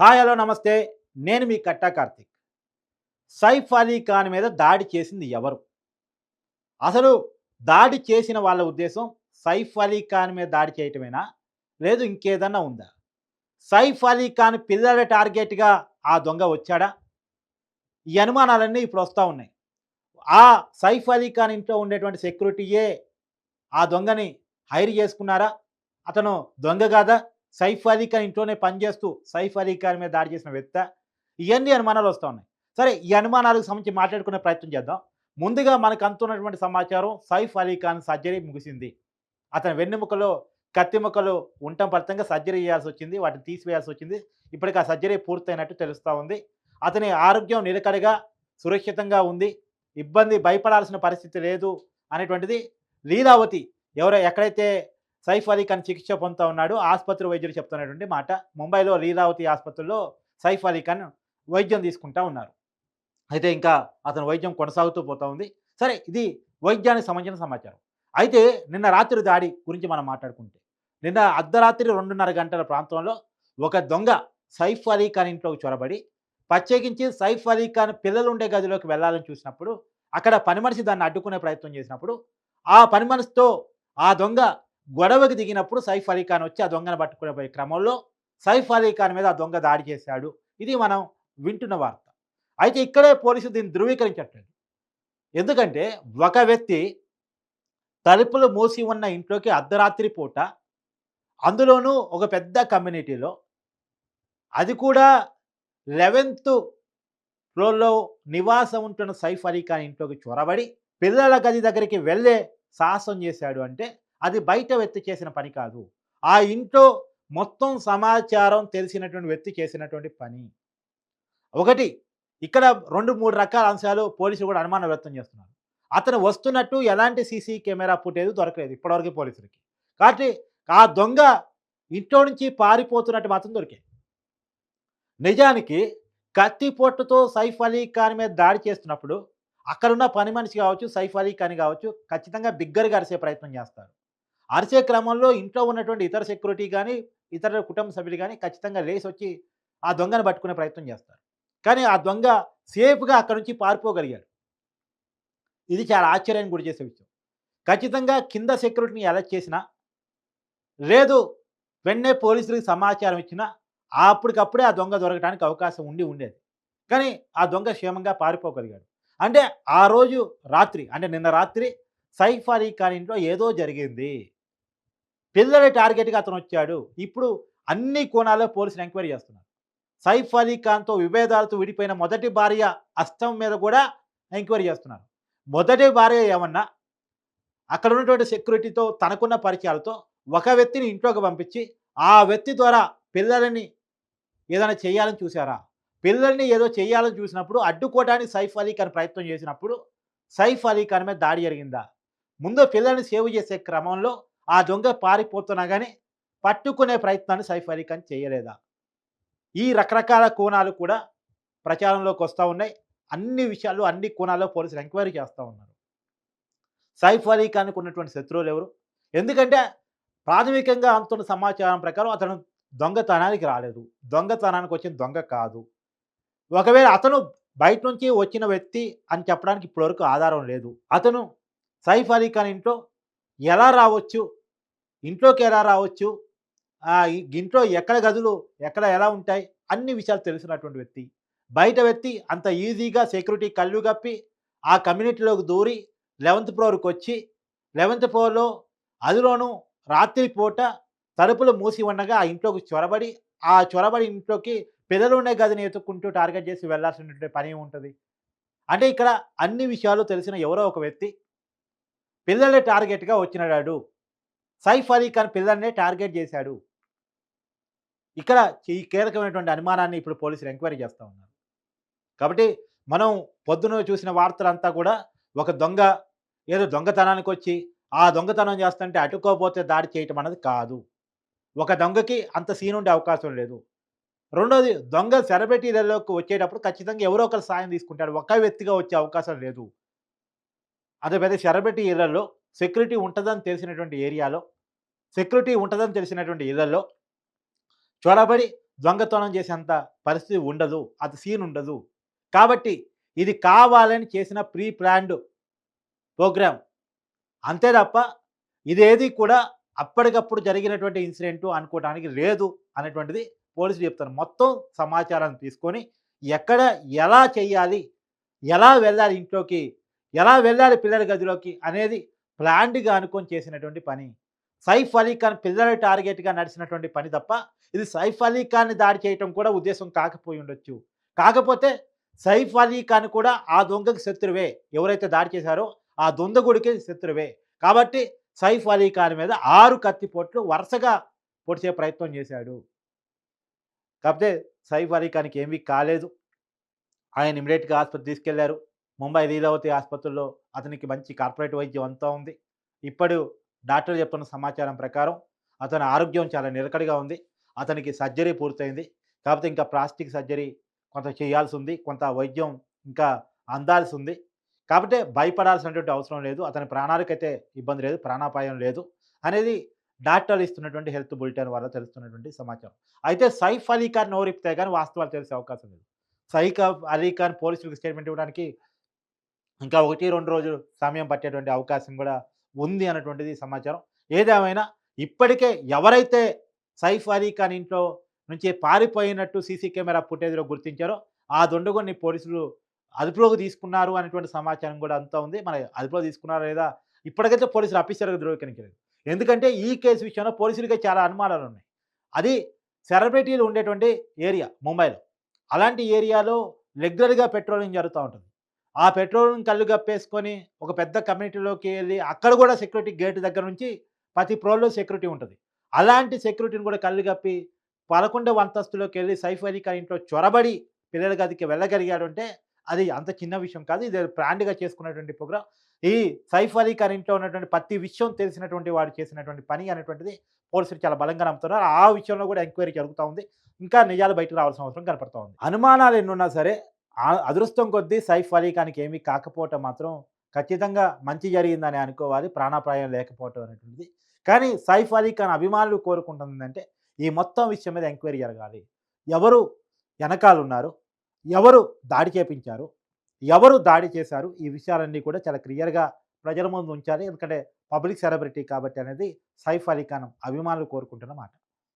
Hi hello నమస్తే. నేను మీ కట్టా కార్తిక్. సైఫ్ అలీ ఖాన్ మీద దాడి చేసింది ఎవరు? అసలు దాడి చేసిన వాళ్ళ ఉద్దేశం సైఫ్ అలీ ఖాన్ మీద దాడి చేయటమేనా? లేదు ఇంకేదన్నా ఉందా? సైఫ్ అలీ ఖాన్ పిల్లల టార్గెట్గా ఆ దొంగ వచ్చాడా? ఈ అనుమానాలన్నీ ఇప్పుడు వస్తూ ఉన్నాయి. ఆ సైఫ్ అలీ ఖాన్ ఇంట్లో ఉండేటువంటి సెక్యూరిటీయే ఆ దొంగని హైర్ చేసుకున్నారా? అతను దొంగ కాదా? సైఫ్ అలీ ఖాన్ ఇంట్లోనే పనిచేస్తూ సైఫ్ అలీ ఖాన్ మీద దాడి చేసిన వ్యక్త. ఇవన్నీ అనుమానాలు వస్తూ ఉన్నాయి. సరే ఈ అనుమానాలకు సంబంధించి మాట్లాడుకునే ప్రయత్నం చేద్దాం. ముందుగా మనకు అందుతున్నటువంటి సమాచారం సైఫ్ అలీ ఖాన్ సర్జరీ ముగిసింది. అతని వెన్నెముకలో కత్తి ముక్కలు ఉండటం ఫలితంగా సర్జరీ చేయాల్సి వచ్చింది. వాటిని తీసివేయాల్సి వచ్చింది. ఇప్పటికి ఆ సర్జరీ పూర్తయినట్టు తెలుస్తూ ఉంది. అతని ఆరోగ్యం నిలకడగా సురక్షితంగా ఉంది. ఇబ్బంది భయపడాల్సిన పరిస్థితి లేదు అనేటువంటిది లీలావతి ఎవరో ఎక్కడైతే సైఫ్ అలీ ఖాన్ చికిత్స పొందుతూ ఉన్నాడు. ఆసుపత్రి వైద్యులు చెప్తున్నటువంటి మాట. ముంబైలో లీలావతి ఆసుపత్రిలో సైఫ్ అలీ ఖాన్ వైద్యం తీసుకుంటా ఉన్నారు. అయితే ఇంకా అతని వైద్యం కొనసాగుతూ పోతూ ఉంది. సరే ఇది వైద్యానికి సంబంధించిన సమాచారం. అయితే నిన్న రాత్రి దాడి గురించి మనం మాట్లాడుకుంటే నిన్న అర్ధరాత్రి రెండున్నర గంటల ప్రాంతంలో ఒక దొంగ సైఫ్ అలీ ఖాన్ ఇంట్లోకి చొరబడి ప్రత్యేకించి సైఫ్ అలీ ఖాన్ పిల్లలు ఉండే గదిలోకి వెళ్ళాలని చూసినప్పుడు అక్కడ పని మనిషి దాన్ని అడ్డుకునే ప్రయత్నం చేసినప్పుడు ఆ పని మనిషితో ఆ దొంగ గొడవకి దిగినప్పుడు సైఫ్ అలీ ఖాన్ వచ్చి ఆ దొంగను పట్టుకునే పోయే క్రమంలో సైఫ్ అలీ ఖాన్ మీద ఆ దొంగ దాడి చేశాడు. ఇది మనం వింటున్న వార్త. అయితే ఇక్కడే పోలీసులు దీన్ని ధృవీకరించట్లేదు. ఎందుకంటే ఒక వ్యక్తి తలుపులు మూసి ఉన్న ఇంట్లోకి అర్ధరాత్రి పూట అందులోనూ ఒక పెద్ద కమ్యూనిటీలో అది కూడా లెవెన్త్ ఫ్లోర్లో నివాసం ఉంటున్న సైఫ్ అలీ ఖాన్ ఇంట్లోకి చొరబడి పిల్లల గది దగ్గరికి వెళ్ళే సాహసం చేశాడు అంటే అది బయట వ్యక్తి చేసిన పని కాదు. ఆ ఇంట్లో మొత్తం సమాచారం తెలిసినటువంటి వ్యక్తి చేసినటువంటి పని. ఒకటి ఇక్కడ రెండు మూడు రకాల అంశాలు పోలీసులు కూడా అనుమానం వ్యక్తం చేస్తున్నారు. అతను వస్తున్నట్టు ఎలాంటి సీసీ కెమెరా ఫుటేజ్ దొరకలేదు ఇప్పటివరకు పోలీసులకి. కాబట్టి ఆ దొంగ ఇంట్లో నుంచి పారిపోతున్నట్టు మాత్రం దొరికాయి నిజానికి కత్తిపోట్టుతో సైఫ్ అలీ ఖాన్ మీద దాడి చేస్తున్నప్పుడు అక్కడున్న పని మనిషి కావచ్చు సైఫ్ అలీ ఖాన్ కావచ్చు ఖచ్చితంగా బిగ్గరగా అరిసే ప్రయత్నం చేస్తారు. అరిసే క్రమంలో ఇంట్లో ఉన్నటువంటి ఇతర సెక్యూరిటీ కానీ ఇతర కుటుంబ సభ్యులు కానీ ఖచ్చితంగా లేచి వచ్చి ఆ దొంగను పట్టుకునే ప్రయత్నం చేస్తారు. కానీ ఆ దొంగ సేఫ్గా అక్కడి నుంచి పారిపోగలిగాడు. ఇది చాలా ఆశ్చర్యానికి గురి చేసే విషయం. ఖచ్చితంగా కింద సెక్యూరిటీని అలర్ట్ చేసినా లేదు వెంటనే పోలీసులకు సమాచారం ఇచ్చినా అప్పటికప్పుడే ఆ దొంగ దొరకడానికి అవకాశం ఉండి ఉండేది. కానీ ఆ దొంగ క్షేమంగా పారిపోగలిగాడు. అంటే ఆ రోజు రాత్రి అంటే నిన్న రాత్రి సైఫ్ అలీ ఖాన్ ఇంట్లో ఏదో జరిగింది. పిల్లల టార్గెట్గా అతను వచ్చాడు. ఇప్పుడు అన్ని కోణాల్లో పోలీసులు ఎంక్వైరీ చేస్తున్నారు. సైఫ్ అలీ ఖాన్తో విభేదాలతో విడిపోయిన మొదటి భార్య అస్తం మీద కూడా ఎంక్వైరీ చేస్తున్నారు. మొదటి భార్య ఏమన్నా అక్కడ ఉన్నటువంటి సెక్యూరిటీతో తనకున్న పరిచయాలతో ఒక వ్యక్తిని ఇంట్లోకి పంపించి ఆ వ్యక్తి ద్వారా పిల్లలని ఏదైనా చేయాలని చూసారా పిల్లల్ని ఏదో చేయాలని చూసినప్పుడు అడ్డుకోవడానికి సైఫ్ అలీ ఖాన్ ప్రయత్నం చేసినప్పుడు సైఫ్ అలీ ఖాన్ మీద దాడి జరిగిందా? ముందు పిల్లల్ని సేవ్ చేసే క్రమంలో ఆ దొంగ పారిపోతున్నా కానీ పట్టుకునే ప్రయత్నాన్ని సైఫ్ అలీ ఖాన్ చేయలేదా? ఈ రకరకాల కోణాలు కూడా ప్రచారంలోకి వస్తూ ఉన్నాయి. అన్ని విషయాలు అన్ని కోణాల్లో పోలీసులు ఎంక్వైరీ చేస్తూ ఉన్నారు. సైఫ్ అలీ ఖాన్కు ఉన్నటువంటి శత్రువులు ఎవరు? ఎందుకంటే ప్రాథమికంగా అందుతున్న సమాచారం ప్రకారం అతను దొంగతనానికి రాలేదు. దొంగతనానికి వచ్చిన దొంగ కాదు. ఒకవేళ అతను బయట నుంచి వచ్చిన వ్యక్తి అని చెప్పడానికి ఇప్పటివరకు ఆధారం లేదు. అతను సైఫ్ అలీ ఖాన్ ఇంట్లో ఎలా రావచ్చు? ఇంట్లోకి ఎలా రావచ్చు? ఇంట్లో ఎక్కడ గదులు ఎక్కడ ఎలా ఉంటాయి? అన్ని విషయాలు తెలిసినటువంటి వ్యక్తి. బయట వ్యక్తి అంత ఈజీగా సెక్యూరిటీ కళ్ళు కప్పి ఆ కమ్యూనిటీలోకి దూరి లెవెంత్ ఫ్లోర్కి వచ్చి లెవెంత్ ఫ్లోర్లో అదిలోనూ రాత్రి పూట తలుపులు మూసి ఉండగా ఆ ఇంట్లోకి చొరబడి ఆ చొరబడి ఇంట్లోకి పిల్లలు ఉండే గదిని ఎత్తుక్కుంటూ టార్గెట్ చేసి వెళ్ళాల్సినటువంటి పని ఉంటుంది. అంటే ఇక్కడ అన్ని విషయాలు తెలిసిన ఎవరో ఒక వ్యక్తి పిల్లలే టార్గెట్గా వచ్చినాడు సైఫ్ అలీ ఖాన్ పిల్లల్నే టార్గెట్ చేశాడు. ఇక్కడ ఈ కీలకమైనటువంటి అనుమానాన్ని ఇప్పుడు పోలీసులు ఎంక్వైరీ చేస్తూ ఉన్నారు. కాబట్టి మనం పొద్దున చూసిన వార్తలంతా కూడా ఒక దొంగ ఏదో దొంగతనానికి వచ్చి ఆ దొంగతనం చేస్తుంటే అటుకోపోతే దాడి చేయటం అన్నది కాదు. ఒక దొంగకి అంత సీన్ ఉండే అవకాశం లేదు. రెండోది దొంగ సెలబ్రిటీలలోకి వచ్చేటప్పుడు ఖచ్చితంగా ఎవరో ఒకరు సాయం తీసుకుంటాడు. ఒక వ్యక్తిగా వచ్చే అవకాశం లేదు. అదే పెద్ద సెలబ్రిటీ ఇళ్ళలో సెక్యూరిటీ ఉంటుందని తెలిసినటువంటి ఏరియాలో సెక్యూరిటీ ఉంటుందని తెలిసినటువంటి ఇళ్ళలో చొరబడి దొంగతనం చేసేంత పరిస్థితి ఉండదు అది సీన్ ఉండదు. కాబట్టి ఇది కావాలని చేసిన ప్రీ ప్లాన్డ్ ప్రోగ్రామ్. అంతే తప్ప ఇదేది కూడా అప్పటికప్పుడు జరిగినటువంటి ఇన్సిడెంట్ అనుకోవడానికి లేదు అనేటువంటిది పోలీసులు చెప్తారు మొత్తం సమాచారాన్ని తీసుకొని ఎక్కడ ఎలా చేయాలి ఎలా వెళ్ళాలి ఇంట్లోకి ఎలా వెళ్ళాలి పిల్లల గదిలోకి అనేది ప్లాన్డ్గా అనుకొని చేసినటువంటి పని. సైఫ్ అలీ ఖాన్ పిల్లల టార్గెట్గా నడిచినటువంటి పని తప్ప ఇది సైఫ్ అలీ ఖాన్ని దాడి చేయటం కూడా ఉద్దేశం కాకపోయి ఉండొచ్చు. కాకపోతే సైఫ్ అలీ ఖాన్ కూడా ఆ దొంగకి శత్రువే. ఎవరైతే దాడి చేశారో ఆ దొందగుడికి శత్రువే. కాబట్టి సైఫ్ అలీ ఖాన్ మీద ఆరు కత్తిపోట్లు వరుసగా పొడిచే ప్రయత్నం చేశాడు. కాకపోతే సైఫ్ అలీ ఖాన్కి ఏమీ కాలేదు. ఆయన ఇమీడియట్గా ఆసుపత్రి తీసుకెళ్ళారు. ముంబై లీలావతి ఆసుపత్రిలో అతనికి మంచి కార్పొరేట్ వైద్యం అంతా ఉంది. ఇప్పుడు డాక్టర్ చెప్తున్న సమాచారం ప్రకారం అతని ఆరోగ్యం చాలా నిలకడగా ఉంది. అతనికి సర్జరీ పూర్తయింది. కాకపోతే ఇంకా ప్లాస్టిక్ సర్జరీ కొంత చేయాల్సి ఉంది కొంత వైద్యం ఇంకా అందాల్సి ఉంది కాబట్టి భయపడాల్సినటువంటి అవసరం లేదు. అతని ప్రాణాలకైతే ఇబ్బంది లేదు. ప్రాణాపాయం లేదు అనేది డాక్టర్లు ఇస్తున్నటువంటి హెల్త్ బులెటిన్ వల్ల తెలుస్తున్నటువంటి సమాచారం. అయితే సైఫ్ అలీ ఖాన్ నోరిపితే కానీ వాస్తవాలు తెలిసే అవకాశం లేదు. సైఫ్ అలీ ఖాన్ పోలీసులకు స్టేట్మెంట్ ఇవ్వడానికి ఇంకా ఒకటి రెండు రోజులు సమయం పట్టేటువంటి అవకాశం కూడా ఉంది అన్నటువంటిది సమాచారం. ఏదేమైనా ఇప్పటికే ఎవరైతే సైఫ్ అలీ ఖాన్ ఇంట్లో నుంచి పారిపోయినట్టు సీసీ కెమెరా ఫుటేజ్లో గుర్తించారో ఆ దొండగొని పోలీసులు అదుపులోకి తీసుకున్నారు అనేటువంటి సమాచారం కూడా అంతా ఉంది. మన అదుపులో తీసుకున్నారా లేదా? ఇప్పటికైతే పోలీసులు అఫీసర్గా ధృవీకరించలేదు. ఎందుకంటే ఈ కేసు విషయంలో పోలీసులకే చాలా అనుమానాలు ఉన్నాయి. అది సెలబ్రిటీలు ఉండేటువంటి ఏరియా ముంబైలో. అలాంటి ఏరియాలో రెగ్యులర్గా పెట్రోలింగ్ జరుగుతూ ఉంటుంది. ఆ పెట్రోల్ని కళ్ళు కప్పేసుకొని ఒక పెద్ద కమ్యూనిటీలోకి వెళ్ళి అక్కడ కూడా సెక్యూరిటీ గేట్ దగ్గర నుంచి ప్రతి ప్రోల్లో సెక్యూరిటీ ఉంటుంది. అలాంటి సెక్యూరిటీని కూడా కళ్ళు కప్పి పదకొండవ అంతస్తులోకి వెళ్ళి సైఫ్ అలీ ఖాన్ ఇంట్లో చొరబడి పిల్లల గదికి వెళ్ళగలిగాడు అంటే అది అంత చిన్న విషయం కాదు. ఇది బ్రాండ్గా చేసుకున్నటువంటి ప్రోగ్రామ్ ఈ సైఫ్ అలీ ఖాన్ ఇంట్లో ఉన్నటువంటి ప్రతి విషయం తెలిసినటువంటి వాడు చేసినటువంటి పని అనేటువంటిది పోలీసులు చాలా బలంగా నమ్ముతున్నారు. ఆ విషయంలో కూడా ఎంక్వైరీ జరుగుతూ ఉంది. ఇంకా నిజాలు బయటకు రావాల్సిన అవసరం కనపడుతూ ఉంది. అనుమానాలు ఎన్నున్నా సరే అదృష్టం కొద్దీ సైఫ్ అలీ ఖాన్కి ఏమీ కాకపోవటం మాత్రం ఖచ్చితంగా మంచి జరిగిందని అనుకోవాలి ప్రాణాపాయం లేకపోవటం అనేటువంటిది. కానీ సైఫ్ అలీ ఖాన్ అభిమానులు కోరుకుంటుందంటే ఈ మొత్తం విషయం మీద ఎంక్వైరీ జరగాలి. ఎవరు వెనకాలున్నారు? ఎవరు దాడి చేపించారు? ఎవరు దాడి చేశారు? ఈ విషయాలన్నీ కూడా చాలా క్లియర్గా ప్రజల ముందు ఉంచాలి. ఎందుకంటే పబ్లిక్ సెలబ్రిటీ కాబట్టి అనేది సైఫ్ అలీ ఖాన్ అభిమానులు కోరుకుంటున్న మాట.